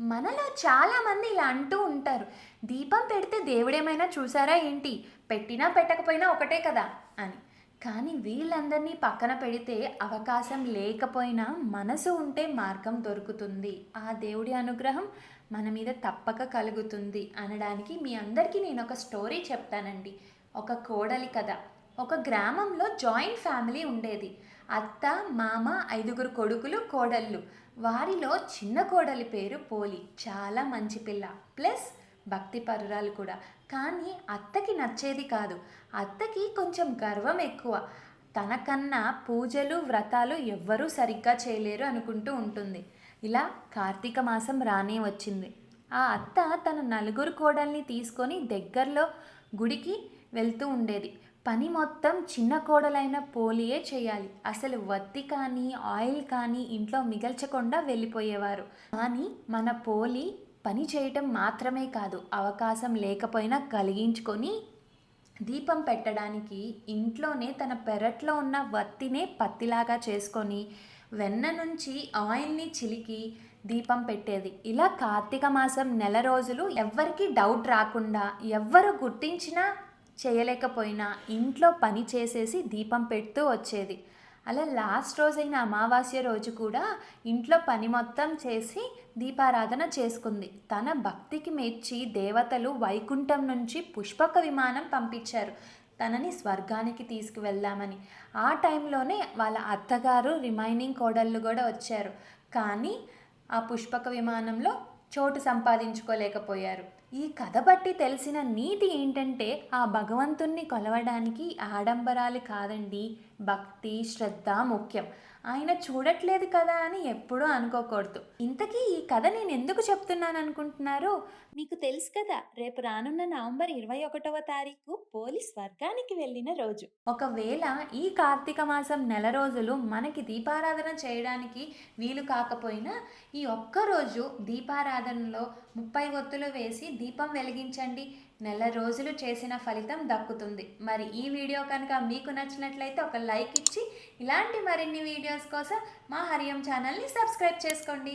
మనలో చాలామంది ఇలా అంటూ ఉంటారు. దీపం పెడితే దేవుడేమైనా చూసారా ఏంటి? పెట్టినా పెట్టకపోయినా ఒకటే కదా అని. కానీ వీళ్ళందరినీ పక్కన పెడితే అవకాశం లేకపోయినా మనసు ఉంటే మార్గం దొరుకుతుంది. ఆ దేవుడి అనుగ్రహం మన మీద తప్పక కలుగుతుంది అనడానికి మీ అందరికీ నేను ఒక స్టోరీ చెప్తానండి. ఒక కోడలి కథ. ఒక గ్రామంలో జాయింట్ ఫ్యామిలీ ఉండేది. అత్త మామ ఐదుగురు కొడుకులు కోడళ్ళు. వారిలో చిన్న కోడలి పేరు పోలి. చాలా మంచి పిల్ల. ప్లస్ భక్తి పరురాలు కూడా. కానీ అత్తకి నచ్చేది కాదు. అత్తకి కొంచెం గర్వం ఎక్కువ. తనకన్నా పూజలు వ్రతాలు ఎవ్వరూ సరిగ్గా చేయలేరు అనుకుంటూ ఉంటుంది. ఇలా కార్తీక మాసం రానే వచ్చింది. ఆ అత్త తన నలుగురు కోడల్ని తీసుకొని దగ్గరలో గుడికి వెళ్తూ ఉండేది. పని మొత్తం చిన్న కోడలైన పోలియే చేయాలి. అసలు వత్తి కానీ ఆయిల్ కానీ ఇంట్లో మిగల్చకుండా వెళ్ళిపోయేవారు. కానీ మన పోలి పని చేయటం మాత్రమే కాదు అవకాశం లేకపోయినా కలిగించుకొని దీపం పెట్టడానికి ఇంట్లోనే తన పెరట్లో ఉన్న వత్తినే పత్తిలాగా చేసుకొని వెన్న నుంచి ఆయిల్ని చిలికి దీపం పెట్టేది. ఇలా కార్తీక మాసం నెల రోజులు ఎవ్వరికీ డౌట్ రాకుండా ఎవ్వరు గుర్తించినా చేయలేకపోయినా ఇంట్లో పని చేసేసి దీపం పెడుతూ వచ్చేది. అలా లాస్ట్ రోజైన అమావాస్య రోజు కూడా ఇంట్లో పని మొత్తం చేసి దీపారాధన చేసుకుంది. తన భక్తికి మెచ్చి దేవతలు వైకుంఠం నుంచి పుష్పక విమానం పంపించారు. తనని స్వర్గానికి తీసుకువెళ్దామని. ఆ టైంలోనే వాళ్ళ అత్తగారు రిమైనింగ్ కోడళ్ళు కూడా వచ్చారు. కానీ ఆ పుష్పక విమానంలో చోటు సంపాదించుకోలేకపోయారు. ఈ కథ బట్టి తెలిసిన నీతి ఏంటంటే ఆ భగవంతుణ్ణి కొలవడానికి ఆడంబరాలు కాదండి. భక్తి శ్రద్ధ ముఖ్యం. ఆయన చూడట్లేదు కదా అని ఎప్పుడూ అనుకోకూడదు. ఇంతకీ ఈ కథ నేను ఎందుకు చెప్తున్నాను అనుకుంటున్నారు? మీకు తెలుసు కదా రేపు రానున్న నవంబర్ ఇరవై ఒకటవ తారీఖు పోలీస్ వర్గానికి వెళ్ళిన రోజు. ఒకవేళ ఈ కార్తీక మాసం నెల రోజులు మనకి దీపారాధన చేయడానికి వీలు కాకపోయినా ఈ ఒక్క రోజు దీపారాధనలో ముప్పై ఒత్తులు వేసి దీపం వెలిగించండి. నెల రోజులు చేసిన ఫలితం దక్కుతుంది. మరి ఈ వీడియో కనుక మీకు నచ్చినట్లయితే ఒక లైక్ ఇచ్చి ఇలాంటి మరిన్ని వీడియోస్ కోసం మా హరియం ఛానల్ని సబ్స్క్రైబ్ చేసుకోండి.